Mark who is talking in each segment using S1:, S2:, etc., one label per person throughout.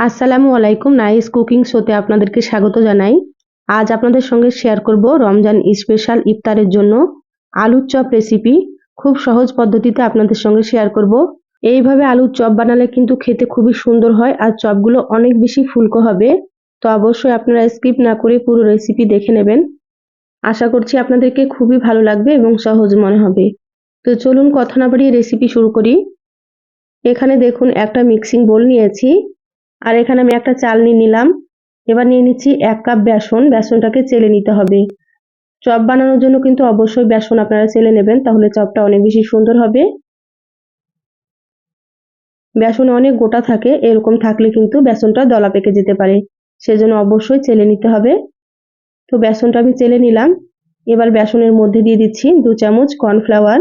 S1: আসসালামু আলাইকুম nice cooking শোতে আপনাদেরকে স্বাগত জানাই। আজ আপনাদের সঙ্গে শেয়ার করব রমজান স্পেশাল ইফতারের জন্য আলুর চপ রেসিপি খুব সহজ পদ্ধতিতে আপনাদের সঙ্গে শেয়ার করব। এইভাবে আলুর চপ বানালে কিন্তু খেতে খুবই সুন্দর হয় আর চপগুলো অনেক বেশি ফুলকো হবে। তো অবশ্যই আপনারা স্কিপ না করে পুরো রেসিপি দেখে নেবেন। আশা করছি আপনাদেরকে খুবই ভালো লাগবে এবং সহজ মনে হবে। তো চলুন কথা না বাড়িয়ে রেসিপি শুরু করি। এখানে দেখুন একটা মিক্সিং বোল নিয়েছি। আর এখানে আমি একটা চাল নিয়ে নিলাম। এবার নিয়ে নিচ্ছি এক কাপ বেসন। বেসনটাকে চেলে নিতে হবে। চপ বানানোর জন্য কিন্তু অবশ্যই বেসন আপনারা চেলে নেবেন, তাহলে চপটা অনেক বেশি সুন্দর হবে। বেসনে অনেক গোটা থাকে, এরকম থাকলে কিন্তু বেসনটা দলা পেকে যেতে পারে। সেজন্য অবশ্যই চেলে নিতে হবে। তো বেসনটা আমি চেলে নিলাম। এবার বেসনের মধ্যে দিয়ে দিচ্ছি দু চামচ কর্নফ্লাওয়ার।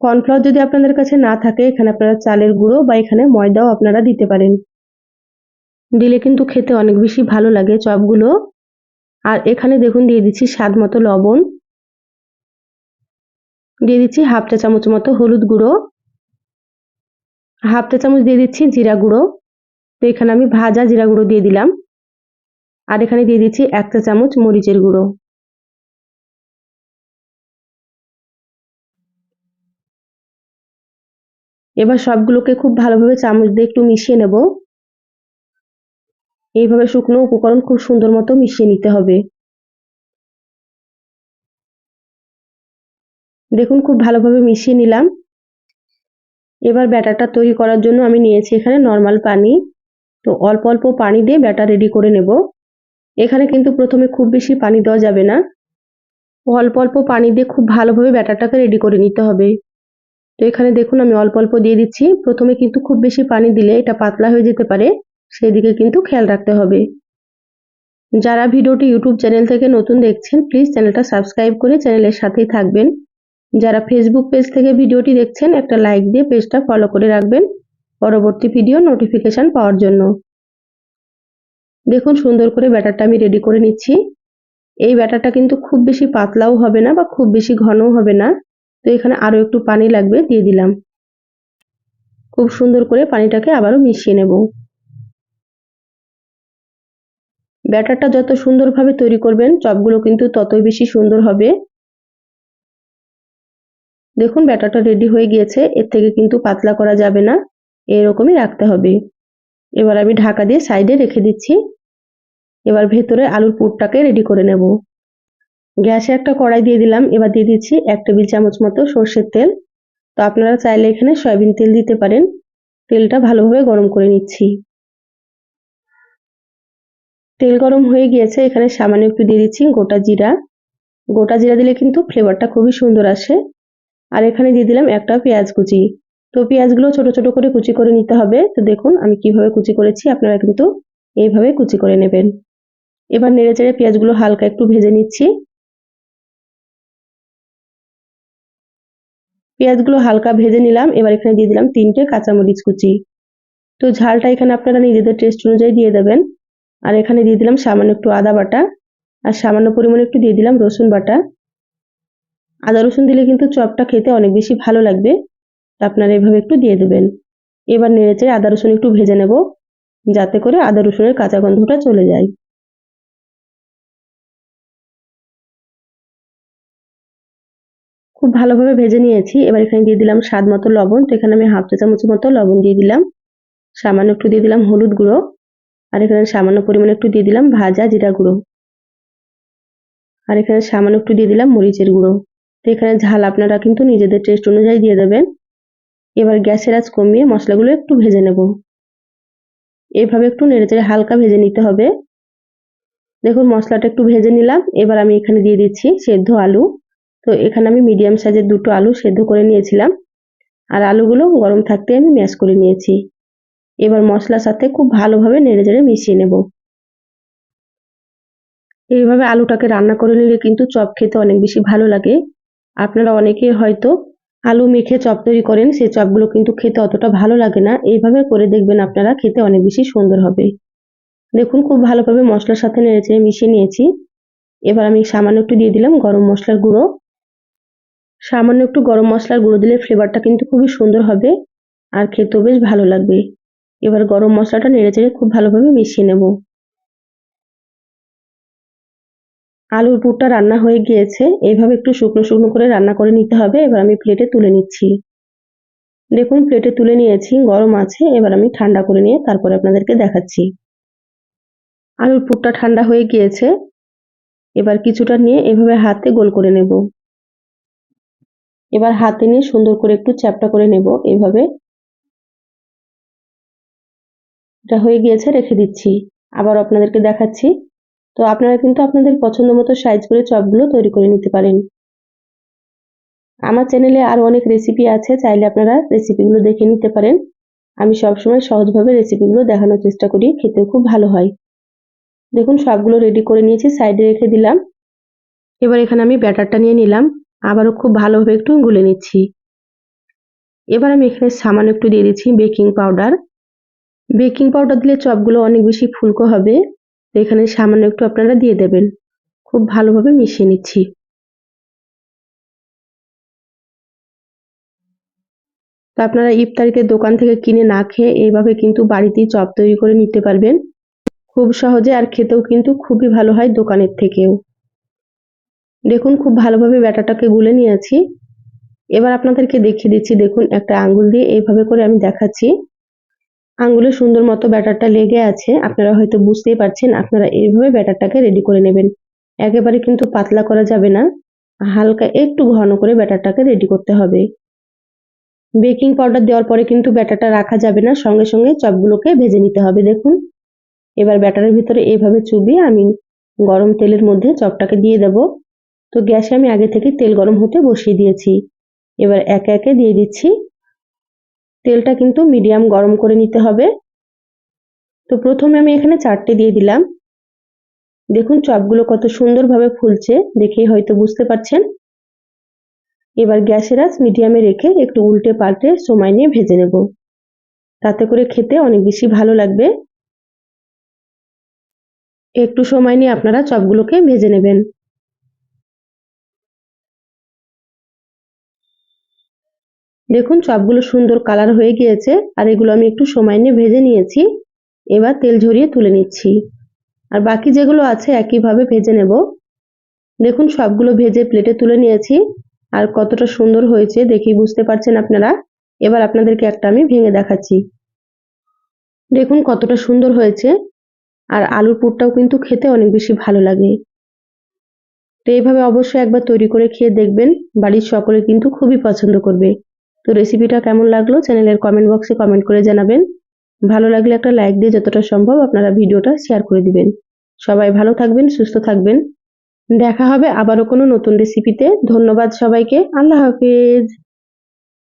S1: কর্নফ্লাওয়ার যদি আপনাদের কাছে না থাকে, এখানে আপনারা চালের গুঁড়ো বা এখানে ময়দাও আপনারা দিতে পারেন। দিলে কিন্তু খেতে অনেক বেশি ভালো লাগে চপগুলো। আর এখানে দেখুন দিয়ে দিচ্ছি স্বাদ মতো লবণ। দিয়ে দিচ্ছি হাফ চা চামচ মতো হলুদ গুঁড়ো। হাফ চা চামচ দিয়ে দিচ্ছি জিরা গুঁড়ো। তো এখানে আমি ভাজা জিরা গুঁড়ো দিয়ে দিলাম। আর এখানে দিয়ে দিচ্ছি এক চা চামচ মরিচের গুঁড়ো। এবার সবগুলোকে খুব ভালোভাবে চামচ দিয়ে একটু মিশিয়ে নেব। এইভাবে শুকনো উপকরণ খুব সুন্দর মতো মিশিয়ে নিতে হবে। দেখুন, খুব ভালোভাবে মিশিয়ে নিলাম। এবার ব্যাটারটা তৈরি করার জন্য আমি নিয়েছি এখানে নর্মাল পানি। তো অল্প অল্প পানি দিয়ে ব্যাটার রেডি করে নেব। এখানে কিন্তু প্রথমে খুব বেশি পানি দেওয়া যাবে না। অল্প অল্প পানি দিয়ে খুব ভালোভাবে ব্যাটারটাকে রেডি করে নিতে হবে। তো এখানে দেখুন, আমি অল্প অল্প দিয়ে দিচ্ছি। প্রথমে কিন্তু খুব বেশি পানি দিলে এটা পাতলা হয়ে যেতে পারে। সেদিকে কিন্তু খেয়াল রাখতে হবে। যারা ভিডিওটি ইউটিউব চ্যানেল থেকে নতুন দেখছেন প্লিজ চ্যানেলটা সাবস্ক্রাইব করে চ্যানেলের সাথেই থাকবেন। যারা ফেসবুক পেজ থেকে ভিডিওটি দেখছেন, একটা লাইক দিয়ে পেজটা ফলো করে রাখবেন পরবর্তী ভিডিও নোটিফিকেশান পাওয়ার জন্য। দেখুন, সুন্দর করে ব্যাটারটা আমি রেডি করে নিচ্ছি। এই ব্যাটারটা কিন্তু খুব বেশি পাতলাও হবে না বা খুব বেশি ঘনও হবে না। তো এখানে আরও একটু পানি লাগবে, দিয়ে দিলাম। খুব সুন্দর করে পানিটাকে আবারও মিশিয়ে নেব। ব্যাটারটা যত সুন্দরভাবে তৈরি করবেন, চপগুলো কিন্তু ততই বেশি সুন্দর হবে। দেখুন, ব্যাটারটা রেডি হয়ে গিয়েছে। এর থেকে কিন্তু পাতলা করা যাবে না। এরকমই রাখতে হবে। এবার আমি ঢাকা দিয়ে সাইডে রেখে দিচ্ছি। এবার ভেতরে আলুর পুরটাকে রেডি করে নেব। গ্যাসে একটা কড়াই দিয়ে দিলাম। এবার দিয়ে দিচ্ছি এক টেবিল চামচ মতো সর্ষের তেল। তো আপনারা চাইলে এখানে সয়াবিন তেল দিতে পারেন। তেলটা ভালোভাবে গরম করে নিচ্ছি। তেল গরম হয়ে গিয়েছে, এখানে সামান্য একটু দিয়ে দিচ্ছি গোটা জিরা। গোটা জিরা দিলে কিন্তু ফ্লেভারটা খুবই সুন্দর আসে। আর এখানে দিয়ে দিলাম একটা পেঁয়াজ কুচি। তো পেঁয়াজগুলো ছোট ছোট করে কুচি করে নিতে হবে। তো দেখুন আমি কীভাবে কুচি করেছি, আপনারা কিন্তু এইভাবে কুচি করে নেবেন। এবার নেড়ে চেড়ে পেঁয়াজগুলো হালকা একটু ভেজে নিচ্ছি। পেঁয়াজগুলো হালকা ভেজে নিলাম, এবার এখানে দিয়ে দিলাম তিনটে কাঁচামরিচ কুচি। তো ঝালটা এখানে আপনারা নিজেদের টেস্ট অনুযায়ী দিয়ে দেবেন। আর এখানে দিয়ে দিলাম সামান্য একটু আদা বাটা, আর সামান্য পরিমাণে একটু দিয়ে দিলাম রসুন বাটা। আদা রসুন দিলে কিন্তু চপটা খেতে অনেক বেশি ভালো লাগবে। আপনারা এভাবে একটু দিয়ে দেবেন। এবার নেড়েচে আদা রসুন একটু ভেজে নেব, যাতে করে আদা রসুনের কাঁচা গন্ধটা চলে যায়। খুব ভালোভাবে ভেজে নিয়েছি। এবার এখানে দিয়ে দিলাম স্বাদ মতো লবণ। তো এখানে আমি হাফ চা চামচ মতো লবণ দিয়ে দিলাম। সামান্য একটু দিয়ে দিলাম হলুদ গুঁড়ো। আর এখানে সামান্য পরিমাণে একটু দিয়ে দিলাম ভাজা জিরা গুঁড়ো। আর এখানে সামান্য একটু দিয়ে দিলাম মরিচের গুঁড়ো। তো এখানে ঝাল আপনারা কিন্তু নিজেদের টেস্ট অনুযায়ী দিয়ে দেবেন। এবার গ্যাসের আঁচ কমিয়ে মশলাগুলো একটু ভেজে নেব। এভাবে একটু নেড়েচেড়ে হালকা ভেজে নিতে হবে। দেখুন মশলাটা একটু ভেজে নিলাম। এবার আমি এখানে দিয়ে দিচ্ছি সেদ্ধ আলু। তো এখানে আমি মিডিয়াম সাইজের দুটো আলু সেদ্ধ করে নিয়েছিলাম। আর আলুগুলো গরম থাকতে আমি ম্যাশ করে নিয়েছি। এবার মশলার সাথে খুব ভালোভাবে নেড়ে চেড়ে মিশিয়ে নেব। এইভাবে আলুটাকে রান্না করে নিলে কিন্তু চপ খেতে অনেক বেশি ভালো লাগে। আপনারা অনেকে হয়তো আলু মেখে চপ তৈরি করেন, সেই চপগুলো কিন্তু খেতে অতটা ভালো লাগে না। এইভাবে করে দেখবেন আপনারা খেতে অনেক বেশি সুন্দর হবে। দেখুন, খুব ভালোভাবে মশলার সাথে নেড়েচেড়ে মিশিয়ে নিয়েছি। এবার আমি সামান্য একটু দিয়ে দিলাম গরম মশলার গুঁড়ো। সামান্য একটু গরম মশলার গুঁড়ো দিলে ফ্লেভারটা কিন্তু খুবই সুন্দর হবে। আর খেতেও বেশ ভালো লাগবে। এবার গরম মশলাটা নেড়েচেড়ে খুব ভালোভাবে মিশিয়ে নেব। আলুর পুরটা রান্না হয়ে গিয়েছে এইভাবে একটু শুকনো শুকনো করে রান্না করে নিতে হবে, এবার আমি প্লেটে তুলে নিচ্ছি। দেখুন, প্লেটে তুলে নিয়েছি, গরম আছে, এবার আমি ঠান্ডা করে নিয়ে তারপরে আপনাদেরকে দেখাচ্ছি। আলুর পুরটা ঠান্ডা হয়ে গিয়েছে, এবার কিছুটা নিয়ে এভাবে হাতে গোল করে নেব। এবার হাতে নিয়ে সুন্দর করে একটু চ্যাপটা করে নেব, এভাবে এটা হয়ে গিয়েছে, রেখে দিচ্ছি। আবার আপনাদেরকে দেখাচ্ছি। তো আপনারা কিন্তু আপনাদের পছন্দ মতো সাইজ করে চপগুলো তৈরি করে নিতে পারেন। আমার চ্যানেলে আরও অনেক রেসিপি আছে, চাইলে আপনারা রেসিপিগুলো দেখে নিতে পারেন। আমি সবসময় সহজভাবে রেসিপিগুলো দেখানোর চেষ্টা করি, খেতেও খুব ভালো হয়। দেখুন, সবগুলো রেডি করে নিয়েছি সাইডে রেখে দিলাম। এবার এখানে আমি ব্যাটারটা নিয়ে নিলাম। আবারও খুব ভালোভাবে একটু গুলে নিচ্ছি। এবার আমি এখানে সামান্য একটু দিয়ে দিচ্ছি বেকিং পাউডার বেকিং পাউডার দিলে চপগুলো অনেক বেশি ফুলকো হবে। এখানে সামান্য একটু আপনারা দিয়ে দেবেন। খুব ভালোভাবে মিশিয়ে নিচ্ছি। তো আপনারা ইফতারিতে দোকান থেকে কিনে না খেয়ে এইভাবে কিন্তু বাড়িতেই চপ তৈরি করে নিতে পারবেন। খুব সহজে আর খেতেও কিন্তু খুবই ভালো হয় দোকানের থেকেও। দেখুন, খুব ভালোভাবে ব্যাটাটাকে গুলে নিয়েছি। এবার আপনাদেরকে দেখিয়ে দিচ্ছি, দেখুন, একটা আঙ্গুল দিয়ে এইভাবে করে আমি দেখাচ্ছি। আঙ্গুলে সুন্দর মতো ব্যাটারটা লেগে আছে, আপনারা হয়তো বুঝতেই পারছেন, আপনারা এইভাবে ব্যাটারটাকে রেডি করে নেবেন। একেবারে কিন্তু পাতলা করা যাবে না, হালকা একটু ঘন করে ব্যাটারটাকে রেডি করতে হবে। বেকিং পাউডার দেওয়ার পরে কিন্তু ব্যাটারটা রাখা যাবে না, সঙ্গে সঙ্গে চপগুলোকে ভেজে নিতে হবে। দেখুন, এবার ব্যাটারের ভিতরে এইভাবে চুবিয়ে আমি গরম তেলের মধ্যে চপটাকে দিয়ে দেব। তো গ্যাসে আমি আগে থেকে তেল গরম হতে বসিয়ে দিয়েছি। এবার একে একে দিয়ে দিচ্ছি। তেলটা কিন্তু মিডিয়াম গরম করে নিতে হবে। তো প্রথমে আমি এখানে চারটে দিয়ে দিলাম। দেখুন চপগুলো কত সুন্দরভাবে ফুলছে, দেখেই হয়তো বুঝতে পারছেন। এবার গ্যাসের আঁচ মিডিয়ামে রেখে একটু উল্টে পাল্টে সময় নিয়ে ভেজে নেব। তাতে করে খেতে অনেক বেশি ভালো লাগবে। একটু সময় নিয়ে আপনারা চপগুলোকে ভেজে নেবেন। দেখুন চপগুলো সুন্দর কালার হয়ে গিয়েছে, আর এগুলো আমি একটু সময় নিয়ে ভেজে নিয়েছি। এবার তেল ঝরিয়ে তুলে নিচ্ছি। আর বাকি যেগুলো আছে, একইভাবে ভেজে নেব। দেখুন, সবগুলো ভেজে প্লেটে তুলে নিয়েছি, আর কতটা সুন্দর হয়েছে দেখি বুঝতে পারছেন আপনারা। এবার আপনাদেরকে একটা আমি ভেঙে দেখাচ্ছি। দেখুন, কতটা সুন্দর হয়েছে, আর আলুর পুরটাও কিন্তু খেতে অনেক বেশি ভালো লাগে। তো এইভাবে অবশ্যই একবার তৈরি করে খেয়ে দেখবেন, বাড়ির সকলে কিন্তু খুবই পছন্দ করবে। তো রেসিপিটা কেমন লাগল চ্যানেলের কমেন্ট বক্সে কমেন্ট করে জানাবেন। ভালো লাগলে একটা লাইক দিয়ে যতটা সম্ভব আপনারা ভিডিওটা শেয়ার করে দিবেন। সবাই ভালো থাকবেন, সুস্থ থাকবেন। দেখা হবে আবারও কোনো নতুন রেসিপিতে ধন্যবাদ সবাইকে। আল্লাহ হাফিজ।